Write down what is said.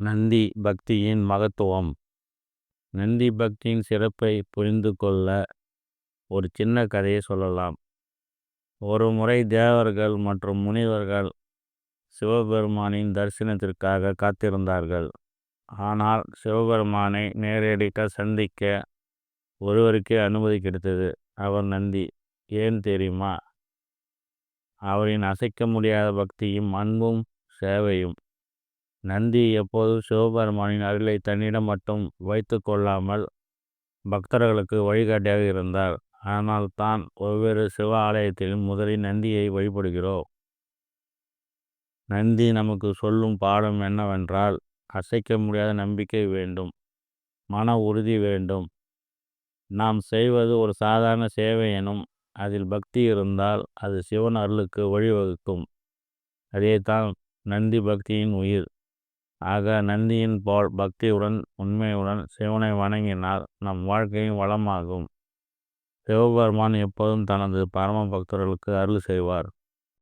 நந்தி பக்தியின் மகத்துவம். நந்தி பக்தியின் சிறப்பை புரிந்து கொள்ள ஒரு சின்ன கதையை சொல்லலாம். ஒரு முறை தேவர்கள் மற்றும் முனிவர்கள் சிவபெருமானின் தரிசனத்திற்காக காத்திருந்தார்கள். ஆனால் சிவபெருமானை நேரடியாக சந்திக்க ஒருவருக்கே அனுமதி கிடைத்தது. அவர் நந்தி ஏன் தெரியுமா? அவரின் அசைக்க முடியாத பக்தியும் அன்பும் சேவையும் நந்தி எப்போதும் சிவபெருமானின் அருளை தன்னிடம் மட்டும் வைத்து கொள்ளாமல் பக்தர்களுக்கு வழிகாட்டியாக இருந்தார். ஆனால் தான் ஒவ்வொரு சிவ ஆலயத்திலும் முதலில் நந்தியை வழிபடுகிறோம். நந்தி நமக்கு சொல்லும் பாடம் என்னவென்றால் அசைக்க முடியாத நம்பிக்கை வேண்டும் மன உறுதி வேண்டும். நாம் செய்வது ஒரு சாதாரண சேவை எனும் அதில் பக்தி இருந்தால் அது சிவன் அருளுக்கு வழிவகுக்கும். அதே தான் நந்தி பக்தியின் உயிர். ஆக நந்தியின் போல் பக்தியுடன் உண்மையுடன் சிவனை வணங்கினால் நம் வாழ்க்கையும் வளமாகும். சிவபெருமான் எப்போதும் தனது பரம பக்தர்களுக்கு அருள் செய்வார்.